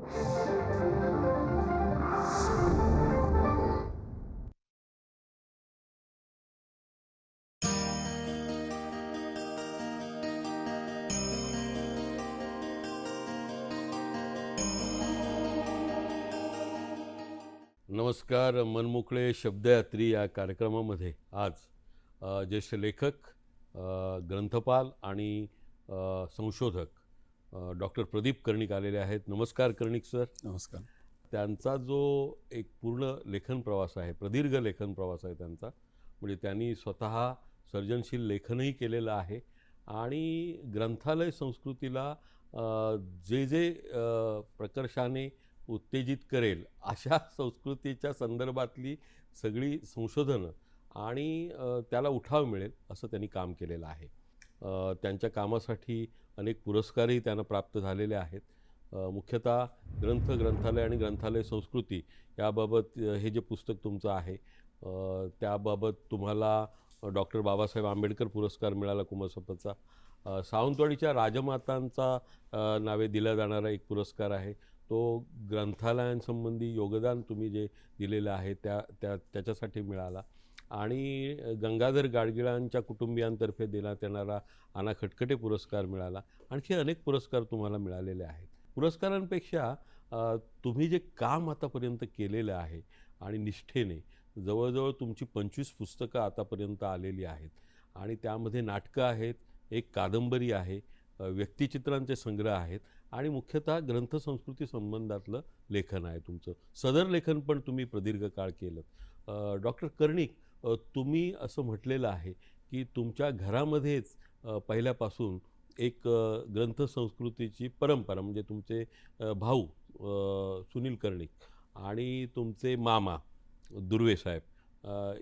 नमस्कार मनमोकळे शब्दयात्री या कार्यक्रमामध्ये आज ज्येष्ठ लेखक ग्रंथपाल आणि संशोधक डॉक्टर प्रदीप कर्णिक आलेले आहेत. नमस्कार कर्णिक सर. नमस्कार. त्यांचा जो एक पूर्ण लेखन प्रवास आहे प्रदीर्घ लेखन प्रवास आहे त्यांचा म्हणजे त्यांनी स्वतः सर्जनशील लेखनही केलेलं आहे आणि ग्रंथालय संस्कृतीला जे जे प्रकर्षाने उत्तेजित करेल अशा संस्कृतीच्या संदर्भातली सगळी संशोधनं आणि त्याला उठाव मिळेल असं त्यांनी काम केलेलं आहे. त्यांच्या कामासाठी अनेक पुरस्कारही त्यांना प्राप्त झालेले आहेत. मुख्यतः ग्रंथ ग्रंथालय आणि ग्रंथालय संस्कृती याबाबत हे जे पुस्तक तुमचं आहे त्याबाबत तुम्हाला डॉक्टर बाबासाहेब आंबेडकर पुरस्कार मिळाला कुमसपचा सावंतवाडीच्या राजमातांचा नावे दिला जाणारा एक पुरस्कार आहे. तो ग्रंथालयांसंबंधी योगदान तुम्ही जे दिलेलं आहे त्या त्या त्याच्यासाठी मिळाला. आणि गंगाधर गाडगिळांच्या कुटुंबियांतर्फे देण्यात येणारा आना खटखटे पुरस्कार मिळाला. आणखी अनेक पुरस्कार तुम्हाला मिळालेले आहेत. पुरस्कारांपेक्षा तुम्ही जे काम आतापर्यंत केलेलं आहे आणि निष्ठेने जवळजवळ तुमची पंचवीस पुस्तकं आतापर्यंत आलेली आहेत आणि त्यामध्ये नाटकं आहेत एक कादंबरी आहे व्यक्तिचित्रांचे संग्रह आहेत आणि मुख्यतः ग्रंथसंस्कृती संबंधातलं लेखन आहे तुमचं. सदर लेखन पण तुम्ही प्रदीर्घ काळ केलं डॉक्टर कर्णिक तुम्ही असं म्हटलेलं आहे की तुमच्या घरामध्येच पहिल्यापासून एक ग्रंथसंस्कृतीची परंपरा म्हणजे तुमचे भाऊ सुनील कर्णिक आणि तुमचे मामा दुर्वे साहेब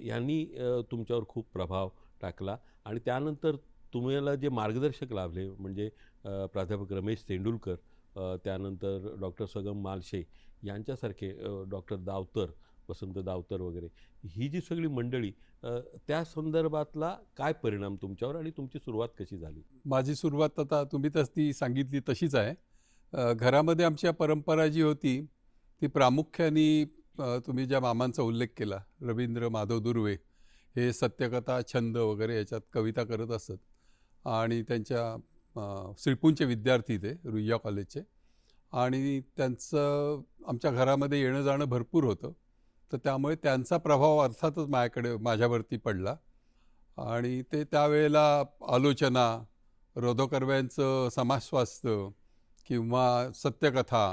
यांनी तुमच्यावर खूप प्रभाव टाकला आणि त्यानंतर तुम्हाला जे मार्गदर्शक लाभले म्हणजे प्राध्यापक रमेश तेंडुलकर त्यानंतर डॉक्टर सगम मालशे यांच्यासारखे डॉक्टर दावतर वसंत दावतर वगैरे ही जी सगळी मंडळी त्या संदर्भातला काय परिणाम तुमच्यावर आणि तुमची सुरुवात कशी झाली? माझी सुरुवात आता तुम्ही तस ती सांगितली तशीच आहे. घरामध्ये आमच्या परंपरा जी होती ती प्रामुख्याने तुम्ही ज्या मामांचा उल्लेख केला रवींद्र माधव दुर्वे हे सत्यकथा छंद वगैरे याच्यात कविता करत असत. आणि त्यांच्या श्रीपूंचे विद्यार्थी ते रुईया कॉलेजचे. आणि त्यांचं आमच्या घरामध्ये येणं जाणं भरपूर होतं. तर त्यामुळे त्यांचा प्रभाव अर्थातच माझ्याकडे माझ्यावरती पडला. आणि ते त्यावेळेला आलोचना रोधकर्व्यांचं समाजस्वास्थ्य किंवा सत्यकथा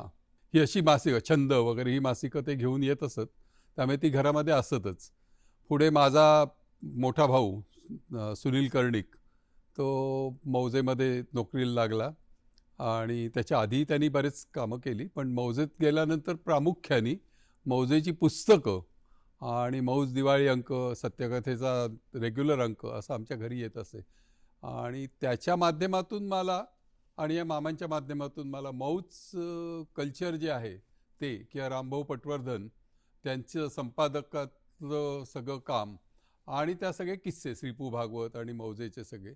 ही अशी मासिकं छंद वगैरे ही मासिकं ते घेऊन येत असत. त्यामुळे ती घरामध्ये असतच. पुढे माझा मोठा भाऊ सुनील कर्णिक तो मौजेमध्ये नोकरीला लागला. आणि त्याच्या आधी त्यांनी बरेच कामं केली पण मौजेत गेल्यानंतर प्रामुख्याने मौजेची पुस्तकं आणि मौज दिवाळी अंक सत्यकथेचा रेग्युलर अंक असं आमच्या घरी येत असे. आणि त्याच्या माध्यमातून मला आणि या मामांच्या माध्यमातून मला मौज कल्चर जे आहे ते किंवा रामभाऊ पटवर्धन त्यांचं संपादकातलं सगळं काम आणि त्या सगळे किस्से श्रीपू भागवत आणि मौजेचे सगळे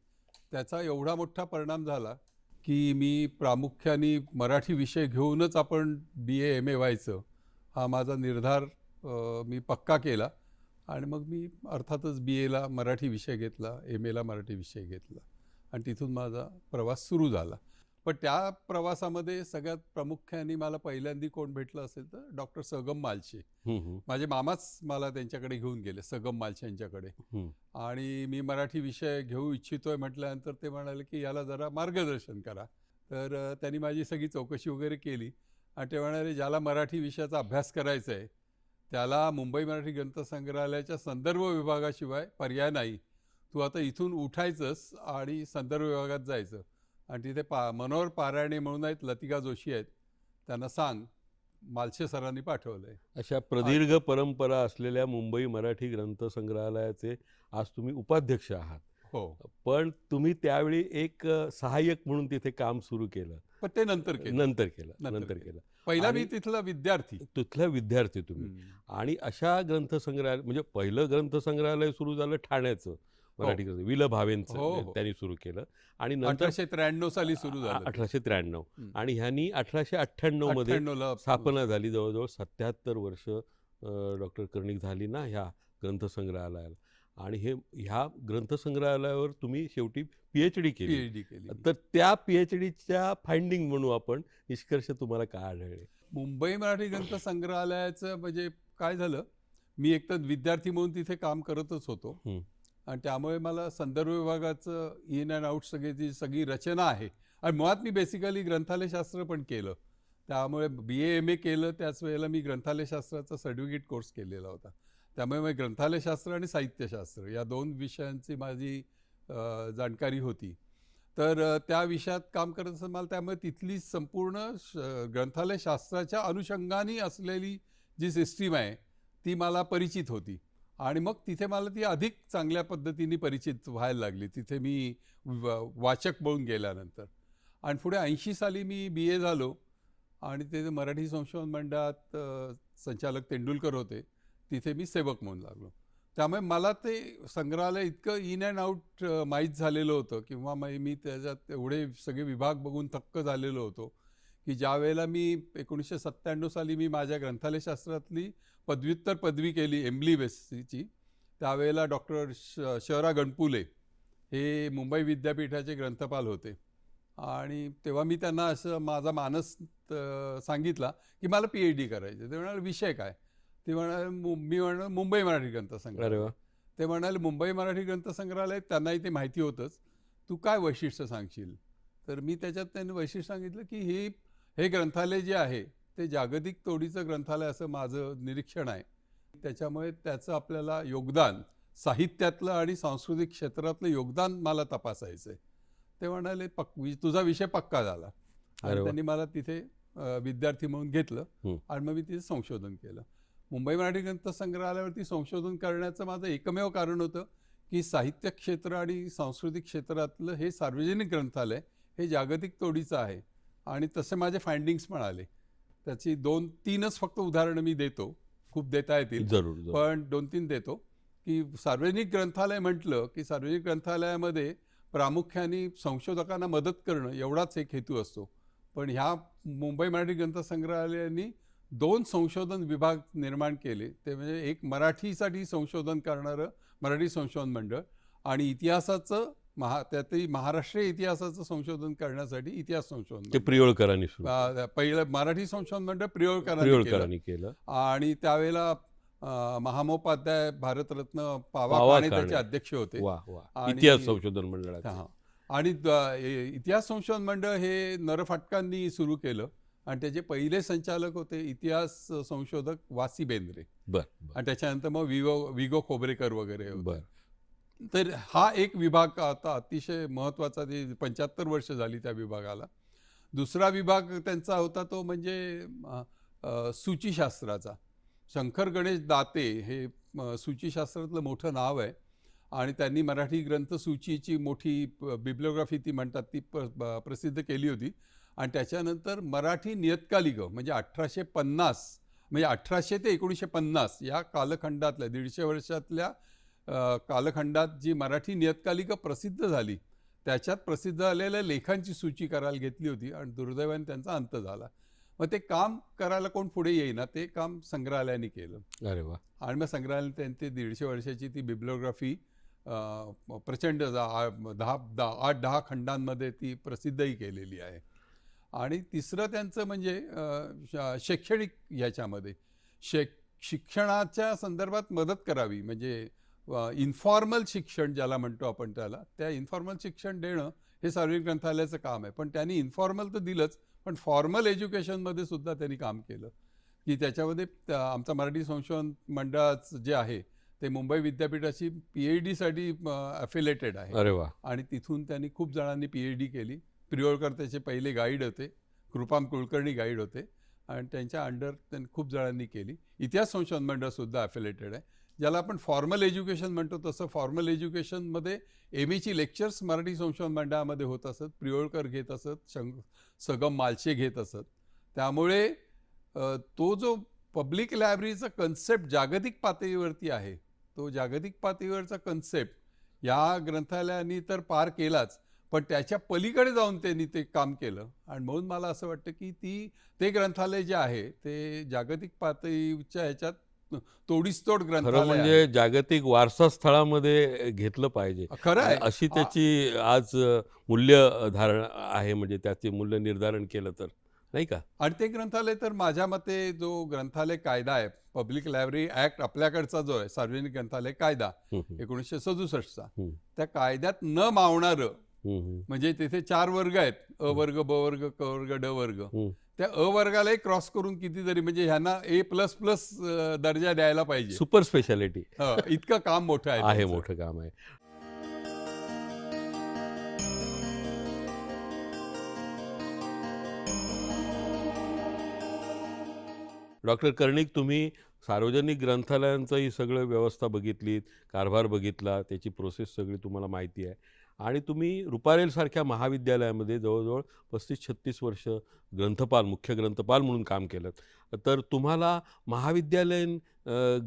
त्याचा एवढा मोठा परिणाम झाला की मी प्रामुख्याने मराठी विषय घेऊनच आपण बी ए एम ए व्हायचं. हा माझा निर्धार मी पक्का केला आणि मग मी अर्थातच बी एला मराठी विषय घेतला एम एला मराठी विषय घेतला आणि तिथून माझा प्रवास सुरू झाला. पण त्या प्रवासामध्ये सगळ्यात प्रामुख्याने मला पहिल्यांदा कोण भेटलं असेल तर डॉक्टर सगम मालशे. माझे मामाच मला त्यांच्याकडे घेऊन गेले सगम मालशे यांच्याकडे. आणि मी मराठी विषय घेऊ इच्छितोय म्हटल्यानंतर ते म्हणाले की याला जरा मार्गदर्शन करा. तर त्यांनी माझी सगळी चौकशी वगैरे केली. आणि ते ज्याला मराठी विषयाचा अभ्यास करायचा आहे त्याला मुंबई मराठी ग्रंथसंग्रहालयाच्या संदर्भ विभागाशिवाय पर्याय नाही. तू आता इथून उठायचंस आणि संदर्भ विभागात जायचं. आणि तिथे पा मनोहर पारायणे म्हणून आहेत लतिका जोशी आहेत. त्यांना सांग मालशे सरांनी पाठवलं आहे अशा प्रदीर्घ परंपरा असलेल्या मुंबई मराठी ग्रंथसंग्रहालयाचे आज तुम्ही उपाध्यक्ष आहात. हो. पण तुम्ही त्यावेळी एक सहाय्यक म्हणून तिथे काम सुरू केलं. पण ते नंतर केलं. नंतर केलं नंतर केलं. पहिला मी तिथला विद्यार्थी. तिथल्या विद्यार्थी तुम्ही. आणि अशा ग्रंथसंग्रहालय म्हणजे पहिलं ग्रंथसंग्रहालय सुरू झालं ठाण्याचं मराठी ग्रंथ वि ल भावेंचं हो, हो. त्यांनी सुरू केलं. आणि नंतर अठराशे त्र्याण्णव साली सुरू झालं. अठराशे त्र्याण्णव. हं. आणि ह्यांनी अठराशे अठ्ठ्याण्णवमध्ये 98 ला स्थापना झाली. जवळजवळ सत्याहत्तर वर्ष डॉक्टर कर्णिक झाली ना ह्या ग्रंथसंग्रहालयाला. आणि हे ह्या ग्रंथसंग्रहालयावर तुम्ही शेवटी पी एच डी केली. पीएचडी केली. तर त्या पी एच डीच्या फाइंडिंग म्हणू आपण निष्कर्ष तुम्हाला काय आढळले? मुंबई मराठी ग्रंथ संग्रहालयाचं म्हणजे काय झालं? मी एक तर विद्यार्थी म्हणून तिथे काम करतच होतो. आणि त्यामुळे मला संदर्भ विभागाचं इन अँड आउट सगळी जी सगळी रचना आहे. आणि मुळात मी बेसिकली ग्रंथालयशास्त्र पण केलं. त्यामुळे बी ए एम ए केलं. त्याच वेळेला मी ग्रंथालयशास्त्राचा सर्टिफिकेट कोर्स केलेला होता. त्यामुळे मग ग्रंथालयशास्त्र आणि साहित्यशास्त्र या दोन विषयांची माझी जाणकारी होती. तर त्या विषयात काम करत असताना मला त्यामुळे तिथली संपूर्ण ग्रंथालयशास्त्राच्या अनुषंगाने असलेली जी सिस्टीम आहे ती मला परिचित होती. आणि मग तिथे मला ती अधिक चांगल्या पद्धतीने परिचित व्हायला लागली. तिथे मी वाचक म्हणून गेल्यानंतर. आणि पुढे ऐंशी साली मी बी ए झालो. आणि ते मराठी संशोधन मंडळात संचालक तेंडुलकर होते. तिथे मी सेवक म्हणून लागलो. त्यामुळे मला ते संग्रहालय इतकं इन अँड आउट माहीत झालेलं होतं किंवा मग मी त्याच्यात एवढे सगळे विभाग बघून थक्क झालेलो होतो की ज्या वेळेला मी एकोणीसशे सत्त्याण्णव साली मी माझ्या ग्रंथालयशास्त्रातली पदव्युत्तर पदवी केली एमली बेसची त्यावेळेला डॉक्टर श शहरा गणपुले हे मुंबई विद्यापीठाचे ग्रंथपाल होते. आणि तेव्हा मी त्यांना असं माझा मानस सांगितला की मला पी एच डी करायचे ते म्हणाले विषय काय? ते म्हणाले मु- मी म्हणाल मुंबई मराठी ग्रंथ अरे संग्रहालय वा. ते म्हणाले मुंबई मराठी ग्रंथ संग्रहालय त्यांनाही ते माहिती होतंच. तू काय वैशिष्ट्य सांगशील? तर मी त्याच्यात त्यांनी वैशिष्ट्य सांगितलं की हे हे ग्रंथालय जे आहे ते जागतिक तोडीचं ग्रंथालय असं माझं निरीक्षण आहे. त्याच्यामुळे त्याचं आपल्याला योगदान साहित्यातलं आणि सांस्कृतिक क्षेत्रातलं योगदान मला तपासायचं आहे ते म्हणाले पक तुझा विषय पक्का झाला. आणि. त्यांनी मला तिथे विद्यार्थी म्हणून घेतलं. आणि मग मी तिथे संशोधन केलं. मुंबई मराठी ग्रंथ संग्रहालयावरती संशोधन करण्याचं माझं एकमेव कारण होतं की साहित्य क्षेत्र आणि सांस्कृतिक क्षेत्रातलं हे सार्वजनिक ग्रंथालय हे जागतिक तोडीचं आहे आणि तसे माझे फाइंडिंग्स पण आले. त्याची दोन तीनच फक्त उदाहरणं मी देतो. खूप देता येतील. जरूर. पण दोन तीन देतो की सार्वजनिक ग्रंथालय म्हटलं की सार्वजनिक ग्रंथालयामध्ये प्रामुख्याने संशोधकांना मदत करणं एवढाच एक हेतू असतो. पण ह्या मुंबई मराठी ग्रंथ संग्रहालयांनी दोन संशोधन विभाग निर्माण केले ते म्हणजे एक मराठीसाठी संशोधन करणारं मराठी संशोधन मंडळ आणि इतिहासाचं महा त्यातही महाराष्ट्रीय इतिहासाचं संशोधन करण्यासाठी इतिहास संशोधन ते मंडळ. प्रियोळकरांनी पहिलं मराठी संशोधन मंडळ प्रियोळकरांनी केलं. आणि त्यावेळेला महामोपाध्याय भारतरत्न पावा काणे. त्याचे अध्यक्ष होते आणि- इतिहास संशोधन मंडळाचे हा. आणि इतिहास संशोधन मंडळ हे नरफाटकांनी सुरू केलं आणि त्याचे पहिले संचालक होते इतिहास संशोधक वासी बेंद्रे. बर आणि त्याच्यानंतर मग विगो विगो खोबरेकर वगैरे होते. बर. तर हा एक विभाग आता अतिशय महत्त्वाचा ते पंच्याहत्तर वर्ष झाली त्या विभागाला. दुसरा विभाग त्यांचा होता तो म्हणजे सूचीशास्त्राचा. शंकर गणेश दाते हे सूचीशास्त्रातलं मोठं नाव आहे. आणि त्यांनी मराठी ग्रंथ सूचीची मोठी बिब्लिओग्राफी ती म्हणतात ती प्रसिद्ध केली होती. आणि त्याच्यानंतर मराठी नियतकालिकं म्हणजे अठराशे पन्नास म्हणजे अठराशे ते एकोणीसशे पन्नास या कालखंडातल्या दीडशे वर्षातल्या कालखंडात जी मराठी नियतकालिकं प्रसिद्ध झाली त्याच्यात प्रसिद्ध झालेल्या लेखांची सूची करायला घेतली होती आणि दुर्दैवाने त्यांचा अंत झाला. मग ते काम करायला कोण पुढे येईना ते काम संग्रहालयाने केलं. अरे वा. आणि मग संग्रहालयाने त्यांची दीडशे वर्षाची ती बिब्लिओग्राफी प्रचंड दहा दहा आठ दहा खंडांमध्ये ती प्रसिद्धही केलेली आहे. आणि तिसरं त्यांचं म्हणजे शैक्षणिक ह्याच्यामध्ये शैक शिक्षणाच्या संदर्भात मदत करावी. म्हणजे इन्फॉर्मल शिक्षण ज्याला म्हणतो आपण त्याला त्या इन्फॉर्मल शिक्षण देणं हे सार्वजनिक ग्रंथालयाचं काम आहे. पण त्यांनी इन्फॉर्मल तर दिलंच पण फॉर्मल एज्युकेशनमध्ये सुद्धा त्यांनी काम केलं. की त्याच्यामध्ये आमचं मराठी संशोधन मंडळाचं जे आहे ते मुंबई विद्यापीठाची पी एच डीसाठी अफिलेटेड आहे. अरे वा. आणि तिथून त्यांनी खूप जणांनी पी एच डी केली. प्रियोळकर त्याचे पहिले गाईड होते. कृपाम कुलकर्णी गाईड होते. आणि त्यांच्या अंडर त्यांनी खूप जणांनी केली. इतिहास संशोधन मंडळसुद्धा ॲफिलेटेड आहे. ज्याला आपण फॉर्मल एज्युकेशन म्हणतो तसं फॉर्मल एज्युकेशनमध्ये एम एची लेक्चर्स मराठी संशोधन मंडळामध्ये होत असत. प्रियोळकर घेत असत शंग सगम मालशे घेत असत. त्यामुळे तो जो पब्लिक लायब्ररीचा कन्सेप्ट जागतिक पातळीवरती आहे तो जागतिक पातळीवरचा कन्सेप्ट या ग्रंथालयाने तर पार केलाच. पण त्याच्या पलीकडे जाऊन त्यांनी ते काम केलं आणि म्हणून मला असं वाटतं की ती ते ग्रंथालय जे आहे ते जागतिक पातळीच्या ह्याच्यात तोडीसतोड खरं ग्रंथालय म्हणजे. जागतिक वारसा स्थळामध्ये घेतलं पाहिजे खरं आहे अशी त्याची आज मूल्य धारण आहे म्हणजे त्याचे मूल्य निर्धारण केलं तर नाही का आणि ते ग्रंथालय तर माझ्या मते जो ग्रंथालय कायदा आहे पब्लिक लायब्ररी ऍक्ट आपल्याकडचा जो आहे सार्वजनिक ग्रंथालय कायदा एकोणीसशे सदुसष्टचा. त्या कायद्यात न मावणारं. म्हणजे तिथे चार वर्ग आहेत. अ वर्ग ब वर्ग क वर्ग ड वर्ग. त्या अ वर्गालाही क्रॉस करून कितीतरी म्हणजे ह्यांना ए प्लस प्लस दर्जा द्यायला पाहिजे. Super speciality. इतकं काम मोठं आहे आहे. मोठं काम आहे. डॉक्टर कर्णिक तुम्ही सार्वजनिक ग्रंथालयांचं ही सगळं व्यवस्था बघितलीत कारभार बघितला त्याची प्रोसेस सगळी तुम्हाला माहिती आहे. आणि तुम्ही रुपारेलसारख्या महाविद्यालयामध्ये जवळजवळ पस्तीस छत्तीस वर्ष ग्रंथपाल मुख्य ग्रंथपाल म्हणून काम केलं. तर तुम्हाला महाविद्यालयीन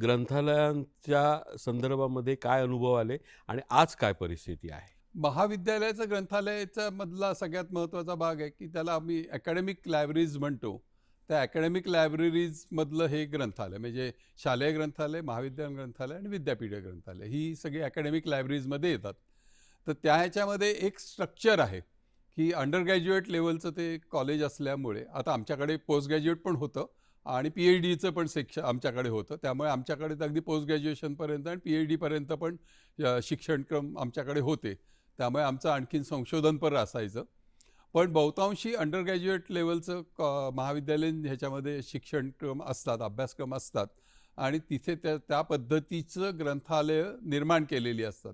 ग्रंथालयांच्या संदर्भामध्ये काय अनुभव आले आणि आज काय परिस्थिती आहे? महाविद्यालयाचं ग्रंथालयाचा मधला सगळ्यात महत्त्वाचा भाग आहे की त्याला आम्ही अकॅडमिक लायब्ररीज म्हणतो. त्या अकॅडमिक लायब्ररीजमधलं हे ग्रंथालय म्हणजे शालेय ग्रंथालय महाविद्यालय ग्रंथालय आणि विद्यापीठ ग्रंथालय ही सगळी अकॅडमिक लायब्ररीजमध्ये येतात. तर त्या ह्याच्यामध्ये एक स्ट्रक्चर आहे की अंडर ग्रॅज्युएट लेवलचं ते कॉलेज असल्यामुळे आता आमच्याकडे पोस्ट ग्रॅज्युएट पण होतं आणि पी एच डीचं पण शिक्षण आमच्याकडे होतं. त्यामुळे आमच्याकडे तर अगदी पोस्ट ग्रॅज्युएशनपर्यंत आणि पी एच डीपर्यंत पण शिक्षणक्रम आमच्याकडे होते. त्यामुळे आमचं आणखीन संशोधनपर असायचं. पण बहुतांशी अंडर ग्रॅज्युएट लेवलचं क महाविद्यालयीन ह्याच्यामध्ये शिक्षणक्रम असतात अभ्यासक्रम असतात आणि तिथे त्या त्या पद्धतीचं ग्रंथालय निर्माण केलेली असतात.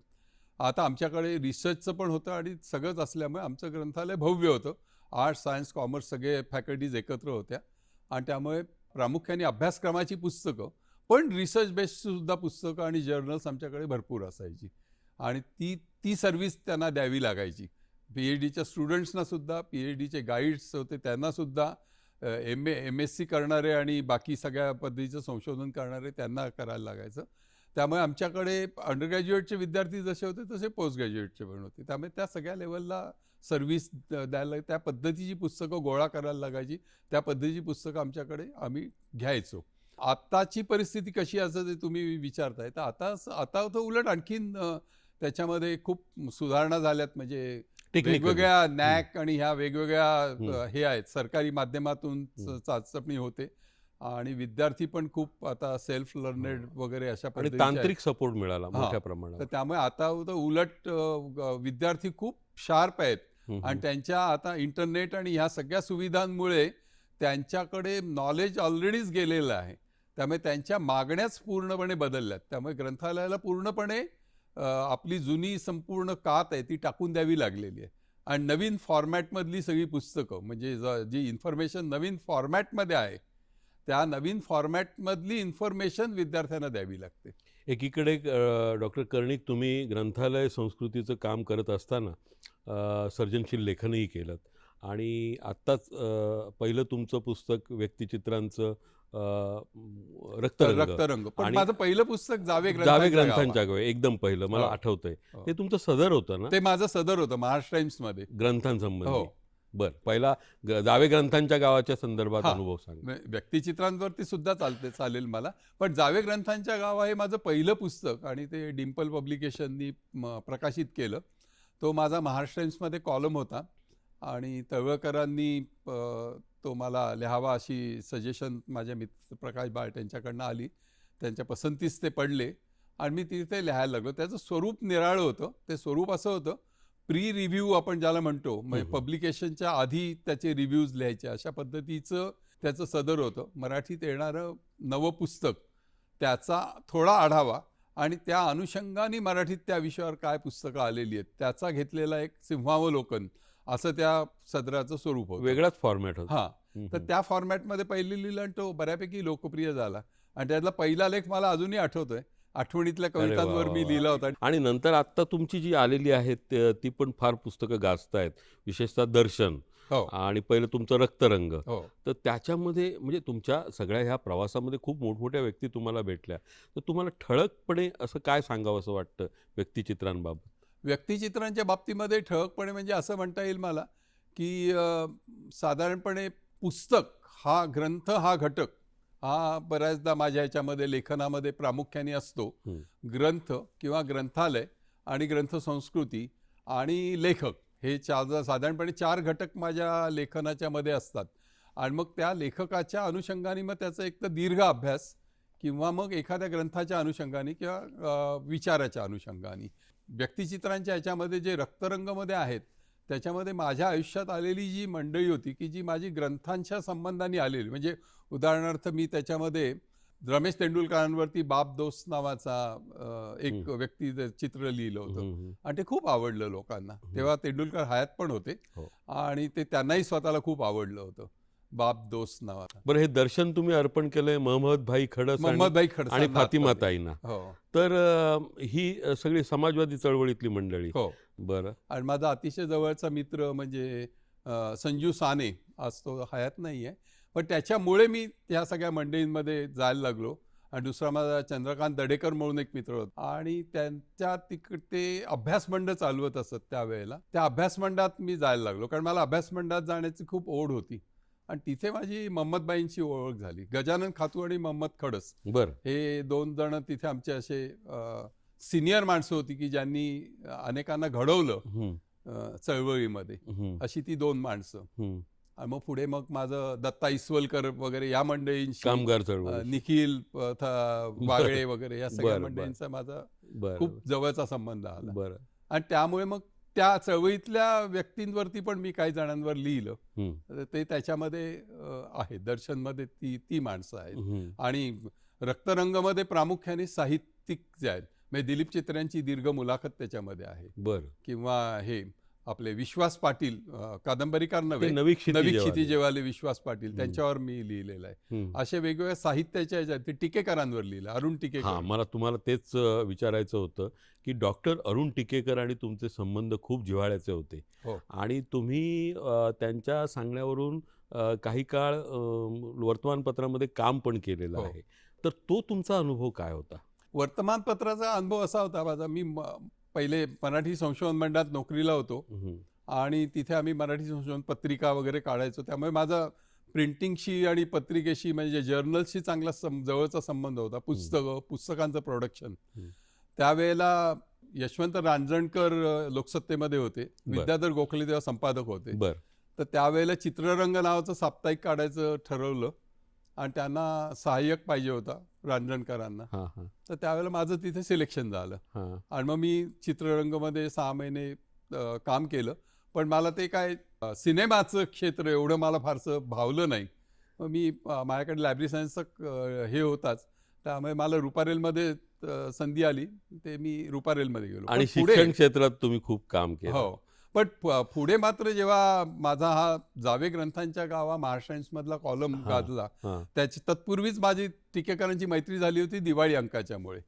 आता आमच्याकडे रिसर्चचं पण होतं आणि सगळंच असल्यामुळे आमचं ग्रंथालय भव्य होतं. आर्ट्स सायन्स कॉमर्स सगळे फॅकल्टीज एकत्र होत्या. आणि त्यामुळे प्रामुख्याने अभ्यासक्रमाची पुस्तकं पण रिसर्च बेस्डसुद्धा पुस्तकं आणि जर्नल्स आमच्याकडे भरपूर असायची. आणि ती ती सर्व्हिस त्यांना द्यावी लागायची. पी एच डीच्या स्टुडंट्सना सुद्धा पी एच डीचे गाईड्स होते त्यांनासुद्धा M A M S C करणारे आणि बाकी सगळ्या पद्धतीचं संशोधन करणारे त्यांना करायला लागायचं. त्यामुळे आमच्याकडे अंडर ग्रॅज्युएटचे विद्यार्थी जसे होते तसे पोस्ट ग्रॅज्युएटचे पण होते. त्यामुळे त्या सगळ्या लेवलला सर्व्हिस द्यायला त्या पद्धतीची पुस्तकं गोळा करायला लागायची. त्या पद्धतीची पुस्तकं आमच्याकडे आम्ही घ्यायचो. आत्ताची परिस्थिती कशी असं ते तुम्ही विचारताय. तर आता आता तर उलट आणखीन त्याच्यामध्ये खूप सुधारणा झाल्यात. म्हणजे वेगवेगळ्या नॅक आणि ह्या वेगवेगळ्या हे आहेत. सरकारी माध्यमातून. चाचपणी होते. आणि विद्यार्थी पण खूप आता सेल्फ लर्नेड वगैरे अशा आणि. तांत्रिक सपोर्ट मिळाला. मोठ्या तर प्रमाणात त्यामुळे आता तर उलट विद्यार्थी खूप शार्प आहेत. आणि त्यांच्या आता इंटरनेट आणि ह्या सगळ्या सुविधांमुळे त्यांच्याकडे नॉलेज ऑलरेडीच गेलेलं आहे. त्यामुळे त्यांच्या मागण्याच पूर्णपणे बदलल्यात. त्यामुळे ग्रंथालयाला पूर्णपणे आपली जुनी संपूर्ण कात आहे ती टाकून द्यावी लागलेली आहे. आणि नवीन फॉर्मॅटमधली सगळी पुस्तकं म्हणजे ज- जी इन्फॉर्मेशन नवीन फॉर्मॅटमध्ये आहे त्या नवीन फॉर्मॅटमधली इन्फॉर्मेशन विद्यार्थ्यांना द्यावी लागते. एकीकडे डॉक्टर कर्णिक तुम्ही ग्रंथालय संस्कृतीचं काम करत असताना सर्जनशील लेखनही केलं आणि आत्ताच पहिलं तुमचं पुस्तक व्यक्तिचित्रांचं रक्तरंग. रक्तरंग. पण माझं पहिलं पुस्तक जावे जावे. ग्रंथांच्या गावे एकदम पहिलं. मला हो. आठवतंय. हो. ते तुमचं सदर होतं ना? ते माझं सदर होतं महाराष्ट्र टाइम्समध्ये ग्रंथांसंबंधी. हो. बर पहिला जावे ग्रंथांच्या गावाच्या संदर्भात. अनुभव सांग. व्य- व्यक्तिचित्रांवरती सुद्धा चालते चालेल मला. पण जावे ग्रंथांच्या गावा हे माझं पहिलं पुस्तक आणि ते डिम्पल पब्लिकेशननी प्रकाशित केलं. तो माझा महाराष्ट्र टाइम्समध्ये कॉलम होता आणि तळवळकरांनी तो मला लिहावा अशी सजेशन माझ्या मित्र प्रकाश बाळ त्यांच्याकडनं आली. त्यांच्या पसंतीस ते पडले आणि मी तिथे लिहायला लागलो. त्याचं स्वरूप निराळं होतं. ते स्वरूप असं होतं प्री रिव्ह्यू आपण ज्याला म्हणतो म्हणजे. पब्लिकेशनच्या आधी त्याचे रिव्ह्यूज लिहायचे. अशा पद्धतीचं त्याचं सदर होतं. मराठीत येणारं नवं पुस्तक त्याचा थोडा आढावा आणि त्या अनुषंगाने मराठीत त्या विषयावर काय पुस्तकं आलेली आहेत त्याचा घेतलेला एक सिंहावलोकन असं त्या सदराचं स्वरूप होतं. वेगळाच फॉर्मॅट होता. हा. तर त्या फॉर्मॅटमध्ये पहिले लिहिलं आणि तो बऱ्यापैकी लोकप्रिय झाला. आणि त्यातला पहिला लेख मला अजूनही आठवतोय. आठवणीतल्या कवितांवर मी. लिहिला होता. आणि नंतर आत्ता तुमची जी आलेली आहेत ते- पण फार पुस्तकं गाजत आहेत विशेषतः दर्शन हो. आणि पहिलं तुमचं रक्तरंग. हो. तर त्याच्यामध्ये म्हणजे तुमच्या सगळ्या ह्या प्रवासामध्ये खूप मोठमोठ्या व्यक्ती तुम्हाला भेटल्या. तर तुम्हाला ठळकपणे असं काय सांगावं असं वाटतं व्यक्तिचित्रांबाबत? व्यक्तिचित्रांच्या बाबतीमध्ये ठळकपणे म्हणजे असं म्हणता येईल मला की साधारणपणे पुस्तक हा ग्रंथ हा घटक हा बऱ्याचदा माझ्या ह्याच्यामध्ये लेखनामध्ये प्रामुख्याने असतो. ग्रंथ किंवा ग्रंथालय आणि ग्रंथ संस्कृती आणि लेखक हे चार साधारणपणे चार घटक माझ्या लेखनाच्या मध्ये असतात. आणि मग त्या लेखकाच्या अनुषंगाने मग त्याचा एक तर दीर्घ अभ्यास किंवा मग एखाद्या ग्रंथाच्या अनुषंगाने किंवा विचाराच्या अनुषंगाने. व्यक्तिचित्रांच्या ह्याच्यामध्ये जे रक्तरंगमध्ये आहेत त्याच्यामध्ये माझ्या आयुष्यात आलेली जी मंडळी होती की जी माझी ग्रंथांच्या संबंधाने आलेली म्हणजे उदाहरणार्थ मी त्याच्यामध्ये रमेश तेंडुलकरांवरती बाप दोस्त नावाचा एक. व्यक्ती चित्र लिहिलं होतं. आणि ते खूप आवडलं लोकांना तेव्हा तेंडुलकर हयात पण होते हो. आणि ते त्यांनाही स्वतःला खूप आवडलं होतं बाप दोस्त नावाचा. बरं हे दर्शन तुम्ही अर्पण केलंय महम्मद भाई खडस आणि- मोहम्मदभाई आणि खडसांना फातिमा. ताईंना. हो. तर अं, ही सगळी समाजवादी चळवळीतली मंडळी. हो. बरं. आणि माझा अतिशय जवळचा मित्र म्हणजे अ, संजू साने आज तो हयात नाही आहे पण त्याच्यामुळे मी त्या सगळ्या मंडळींमध्ये जायला लागलो. आणि दुसरा माझा चंद्रकांत दडेकर म्हणून एक मित्र होता. आणि त्यांच्या तिक ते अभ्यास मंडळ चालवत असत त्यावेळेला. त्या अभ्यास मंडळात मी जायला लागलो. कारण मला अभ्यास मंडळात जाण्याची खूप ओढ होती. आणि तिथे माझी मोहम्मदबाईंची ओळख झाली. गजानन खातू आणि मोहम्मद खडस. बरं. हे दोन जण तिथे आमचे असे सिनियर माणसं होती की ज्यांनी अनेकांना घडवलं चळवळीमध्ये. अशी ती दोन माणसं. आणि मग पुढे मग माझं दत्ता इसवलकर वगैरे या मंडळींशी कामगार निखिल वागळे वगैरे या सगळ्या. मंडळींचा माझा खूप जवळचा संबंध आला. बरं. आणि त्यामुळे मग त्या चळवळीतल्या व्यक्तींवरती पण मी काही जणांवर लिहिलं. ते त्याच्यामध्ये आहे दर्शनमध्ये ती ती माणसं आहेत. आणि रक्तरंगमध्ये प्रामुख्याने साहित्यिक जे आहेत. म्हणजे दिलीप चित्र्यांची दीर्घ मुलाखत त्याच्यामध्ये आहे. बरं. किंवा हे आपले विश्वास पाटील कादंबरीकार नव्हे नवी क्षितिजे नवी वाले. क्षितिजेवाले विश्वास पाटील. त्यांच्यावर मी लिहिलेलं आहे. असे वेगवेगळ्या साहित्याच्या ह्याच्यात ते टिकेकरांवर लिहिलं अरुण हा टिकेकर मला तुम्हाला तेच विचारायचं होतं की डॉक्टर अरुण टिकेकर आणि तुमचे संबंध खूप जिव्हाळ्याचे होते हो. आणि तुम्ही त्यांच्या सांगण्यावरून काही काळ वर्तमानपत्रामध्ये काम पण केलेलं हो. आहे तर तो तुमचा अनुभव काय होता वर्तमानपत्राचा अनुभव असा होता माझा म- पहिले मराठी संशोधन मंडळात नोकरीला होतो. आणि तिथे आम्ही मराठी संशोधन पत्रिका वगैरे काढायचो. त्यामुळे माझा प्रिंटिंगशी आणि पत्रिकेशी म्हणजे जर्नल्सशी चांगला सं जवळचा संबंध होता. पुस्तकं पुस्तकांचं प्रोडक्शन. त्यावेळेला यशवंत रांजणकर लोकसत्तेमध्ये होते. विद्याधर गोखले तेव्हा संपादक होते. बर. तर त्यावेळेला चित्ररंग नावाचं साप्ताहिक काढायचं ठरवलं. आणि त्यांना सहाय्यक पाहिजे होता. रांजणकरांना. तर त्यावेळेला माझं तिथे सिलेक्शन झालं. आणि मग मी चित्ररंगमध्ये सहा महिने काम केलं. पण मला ते काय सिनेमाचं क्षेत्र एवढं मला फारसं भावलं नाही. मग मी माझ्याकडे लायब्ररी सायन्सचं हे होताच. त्यामुळे मला रुपारेलमध्ये संधी आली. ते मी रुपारेलमध्ये गेलो. आणि शिक्षण क्षेत्रात तुम्ही खूप काम केलं. हो. पण पुढे मात्र जेव्हा माझा हा जावे ग्रंथांच्या गावा महाराष्ट्र मधला कॉलम. गाजला त्याची तत्पूर्वीच माझी टिकेकरांची मैत्री झाली होती दिवाळी अंकाच्यामुळे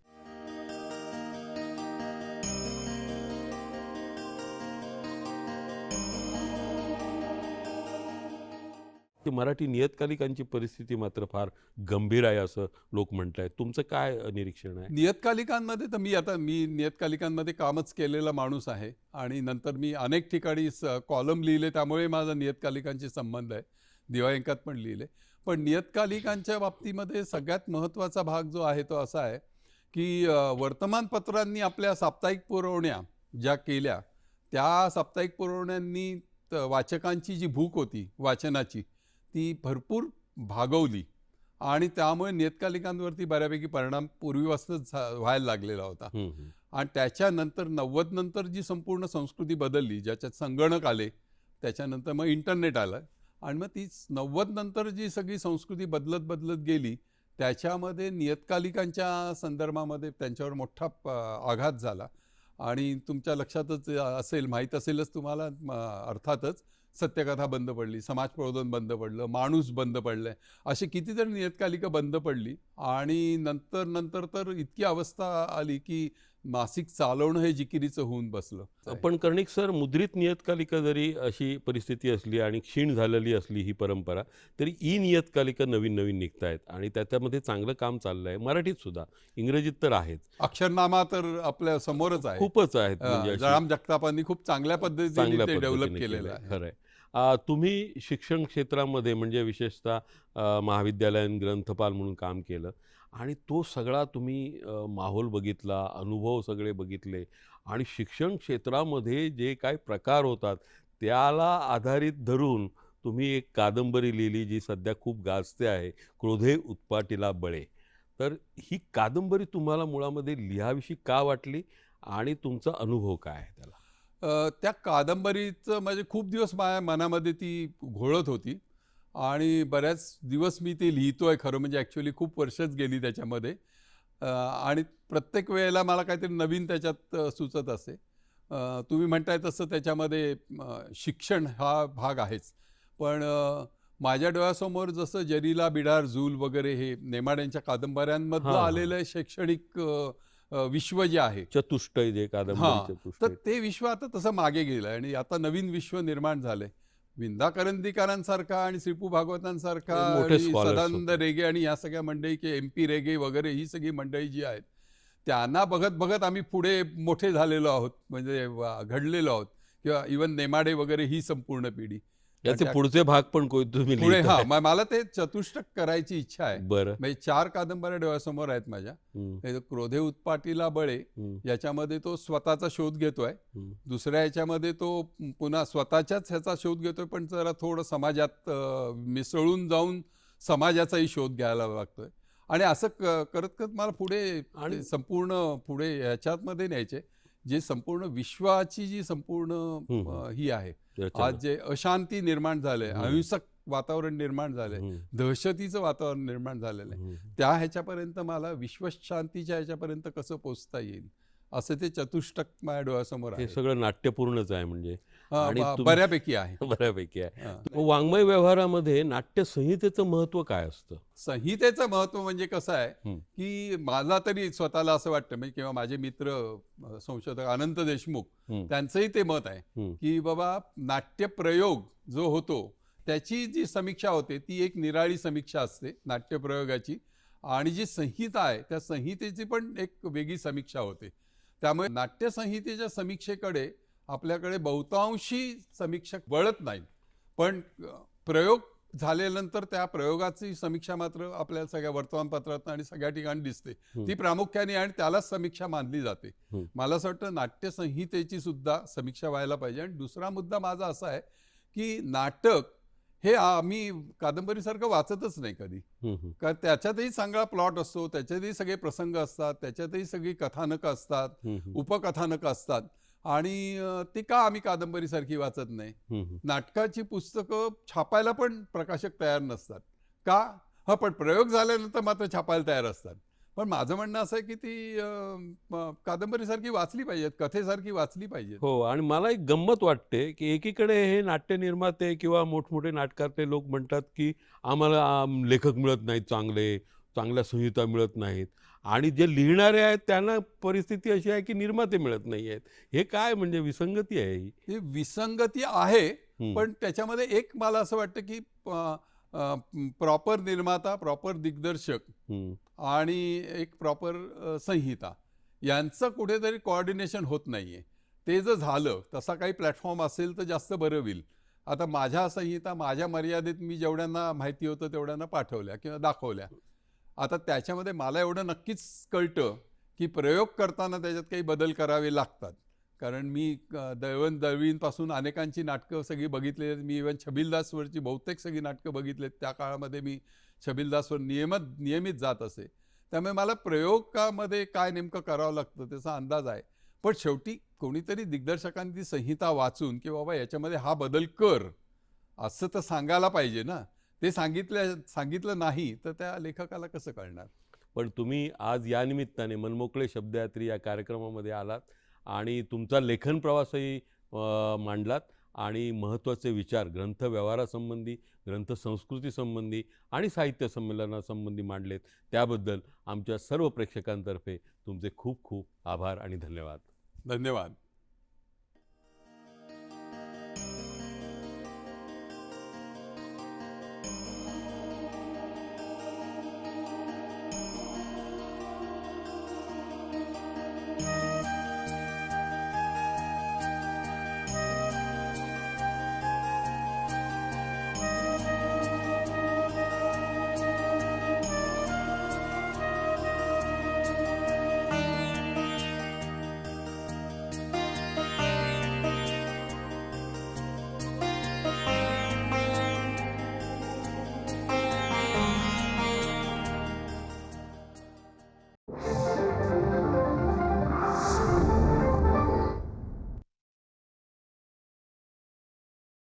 की मराठी नियतकालिकांची परिस्थिती मात्र फार गंभीर आहे असं लोक म्हणतायत. तुमचं काय निरीक्षण आहे? नियतकालिकांमध्ये तर मी आता मी नियतकालिकांमध्ये कामच केलेला माणूस आहे आणि नंतर मी अनेक ठिकाणी कॉलम लिहिले त्यामुळे माझा नियतकालिकांशी संबंध आहे. दिवाळी पण लिहिले. पण नियतकालिकांच्या बाबतीमध्ये सगळ्यात महत्त्वाचा भाग जो आहे तो असा आहे की वर्तमानपत्रांनी आपल्या साप्ताहिक पुरवण्या ज्या केल्या त्या साप्ताहिक पुरवण्यांनी वाचकांची जी भूक होती वाचनाची ती भरपूर भागवली. आणि त्यामुळे नियतकालिकांवरती बऱ्यापैकी परिणाम पूर्वीपासूनच व्हायला लागलेला होता. आणि त्याच्यानंतर नव्वद नंतर जी संपूर्ण संस्कृती बदलली ज्याच्यात संगणक आले त्याच्यानंतर मग इंटरनेट आलं. आणि मग ती नव्वद नंतर जी सगळी संस्कृती बदलत बदलत गेली त्याच्यामध्ये नियतकालिकांच्या संदर्भामध्ये त्यांच्यावर मोठा आघात झाला. आणि तुमच्या लक्षातच असेल माहीत असेलच तुम्हाला म, अर्थातच. सत्यकथा बंद पडली समाज प्रबोधन बंद पडलं माणूस बंद पडलं अशी कितीतरी नियतकालिकं बंद पडली आणि नंतर नंतर तर इतकी अवस्था आली की मासिक चालवणं हे जिकिरीचं होऊन बसलं. पण कर्णिक सर मुद्रित नियतकालिका जरी अशी परिस्थिती असली आणि क्षीण झालेली असली ही परंपरा तरी ई नियतकालिका नवीन नवीन निघत आहेत आणि त्याच्यामध्ये चांगलं काम चाललं आहे मराठीत सुद्धा. इंग्रजीत तर आहेच. अक्षरनामा तर आपल्या समोरच आहे. खूपच आहेत म्हणजे जळाम जगतापांनी खूप चांगल्या पद्धतीने डेव्हलप केलेलं. आहे. खरं आहे तुम्ही शिक्षण क्षेत्रामध्ये म्हणजे विशेषतः महाविद्यालयीन ग्रंथपाल म्हणून काम केलं. आणि तो सगळा तुम्ही माहोल बघितला अनुभव सगळे बघितले आणि शिक्षण क्षेत्रामध्ये जे काय प्रकार होतात त्याला आधारित धरून तुम्ही एक कादंबरी लिहिली जी सध्या खूप गाजते आहे क्रोधे उत्पाटीला बळे. तर ही कादंबरी तुम्हाला मुळामध्ये लिहाविषयी का वाटली आणि तुमचा अनुभव काय आहे त्याला? त्या कादंबरीचं म्हणजे खूप दिवस माझ्या मनामध्ये ती घोळत होती. आणि बऱ्याच दिवस मी ते लिहितोय खरं म्हणजे ॲक्च्युली खूप वर्षच गेली त्याच्यामध्ये. आणि प्रत्येक वेळेला मला काहीतरी नवीन त्याच्यात सुचत असे. तुम्ही म्हणताय तसं त्याच्यामध्ये शिक्षण हा भाग आहेच. पण माझ्या डोळ्यासमोर जसं जरीला बिडार झूल वगैरे हे नेमाड्यांच्या कादंबऱ्यांमधलं. आलेलं शैक्षणिक विश्व जे आहे. हां, कादंबरी तर ते विश्व आता तसं मागे गेलं आणि आता नवीन विश्व निर्माण झालंय. विंदा करंदीकरांसारखा आणि श्रीपू भागवतांसारखा मोठे scholars सदानंद होते. रेगे आणि या सगळ्या मंडळी की एम पी रेगे वगैरे ही सगळी मंडळी जी आहेत त्यांना बघत बघत आम्ही पुढे मोठे झालेलो आहोत म्हणजे वा- घडलेलो आहोत किंवा इवन नेमाडे वगैरे ही संपूर्ण पिढी याचे पुढचे भाग पण तुम्ही पुढे. हा म- मला ते चतुष्टक करायची इच्छा आहे. बरं. म्हणजे चार कादंबऱ्या डोळ्यासमोर आहेत माझ्या. क्रोधे उत्पाटीला बळे याच्यामध्ये तो स्वतःचा शोध घेतोय. दुसऱ्या ह्याच्यामध्ये तो पुन्हा स्वतःच्याच ह्याचा शोध घेतोय पण जरा थोडं समाजात मिसळून जाऊन समाजाचाही शोध घ्यायला लागतोय. आणि असं करत करत मला पुढे आणि- संपूर्ण पुढे ह्याच्यातमध्ये न्यायचे. जे संपूर्ण विश्वाची जी संपूर्ण ही आहे. आज जे अशांती निर्माण झाले. अहिंसक वातावरण निर्माण झालंय हम्म, दहशतीचं वातावरण निर्माण झालेलं आहे. त्या ह्याच्यापर्यंत मला विश्वशांतीच्या ह्याच्यापर्यंत कसं पोचता येईल? असं ते चतुष्टक माझ्या डोळ्यासमोर हे आहे. सगळं नाट्यपूर्णच आहे म्हणजे. आणि ब- बऱ्यापैकी आहे बऱ्यापैकी आहे हा. मग वाङ्मय व्यवहारामध्ये नाट्य संहितेचं महत्त्व काय असतं संहितेचं महत्त्व म्हणजे कसं आहे हं. की मला तरी स्वतःला असं वाटतं म्हणजे किंवा माझे मित्र अ, संशोधक अनंत देशमुख हं. त्यांचंही ते मत आहे हं. की बाबा नाट्यप्रयोग जो होतो त्याची जी समीक्षा होते ती एक निराळी समीक्षा असते नाट्यप्रयोगाची आणि जी संहिता आहे त्या संहितेची पण एक वेगळी समीक्षा होते त्यामुळे नाट्यसंहितेच्या समीक्षेकडे आपल्याकडे बहुतांशी समीक्षक वळत नाहीत पण प्रयोग झाल्यानंतर त्या प्रयोगाची समीक्षा मात्र आपल्या सगळ्या वर्तमानपत्रात आणि सगळ्या ठिकाणी दिसते. ती प्रामुख्याने आणि त्यालाच समीक्षा मानली जाते. मला असं वाटतं नाट्यसंहितेची सुद्धा समीक्षा व्हायला पाहिजे आणि दुसरा मुद्दा माझा असा आहे की नाटक हे आम्ही कादंबरीसारखं वाचतच नाही कधी. कारण त्याच्यातही चांगला प्लॉट असतो त्याच्यातही सगळे प्रसंग असतात त्याच्यातही सगळी कथानकं असतात. उपकथानकं असतात आणि ती का आम्ही कादंबरीसारखी वाचत नाही. नाटकाची पुस्तकं छापायला पण प्रकाशक तयार नसतात. का? हा पण प्रयोग झाल्यानंतर मात्र छापायला तयार असतात. पण माझं म्हणणं असं आहे की ती कादंबरीसारखी वाचली पाहिजेत कथेसारखी वाचली पाहिजेत. हो आणि मला एक गंमत वाटते की एकीकडे हे नाट्य निर्माते किंवा मोठमोठे नाटकातले लोक म्हणतात की आम्हाला आम, लेखक मिळत नाहीत चांगले चांगल्या संहिता मिळत नाहीत. आणि जे लिहिणारे आहेत त्यांना परिस्थिती अशी आहे की निर्माते मिळत नाही आहेत. हे काय म्हणजे विसंगती आहे ही? ही विसंगती आहे. पण त्याच्यामध्ये एक मला असं वाटतं की प्रॉपर निर्माता प्रॉपर दिग्दर्शक. आणि एक प्रॉपर संहिता यांचं कुठेतरी कोऑर्डिनेशन होत नाहीये. ते जर झालं तसा काही प्लॅटफॉर्म असेल तर जास्त बरं होईल. आता माझ्या संहिता माझ्या मर्यादेत मी जेवढ्यांना माहिती होतं तेवढ्यांना पाठवल्या किंवा दाखवल्या. आता त्याच्यामध्ये मला एवढं नक्कीच कळतं की प्रयोग करताना त्याच्यात काही बदल करावे लागतात. कारण मी दळवण दळवींपासून अनेकांची नाटकं सगळी बघितली आहेत. मी इव्हन छबिलदासवरची बहुतेक सगळी नाटकं बघितलेत त्या काळामध्ये मी छबिलदासवर नियमित नियमित जात असे. त्यामुळे मला प्रयोगामध्ये काय नेमकं करावं लागतं त्याचा अंदाज आहे. पण शेवटी कोणीतरी दिग्दर्शकांनी ती संहिता वाचून की बाबा याच्यामध्ये हा बदल कर. असं तर सांगायला पाहिजे ना. ते सांगितलं सांगितलं नाही तर त्या लेखकाला कसं कळणार? पण तुम्ही आज या निमित्ताने मनमोकळे शब्दयात्री या कार्यक्रमामध्ये आलात आणि तुमचा लेखन प्रवासही मांडलात आणि महत्त्वाचे विचार ग्रंथ व्यवहारासंबंधी ग्रंथ संस्कृतीसंबंधी आणि साहित्य संमेलनासंबंधी मांडलेत. त्याबद्दल आमच्या सर्व प्रेक्षकांतर्फे तुमचे खूप खूप आभार आणि धन्यवाद. धन्यवाद.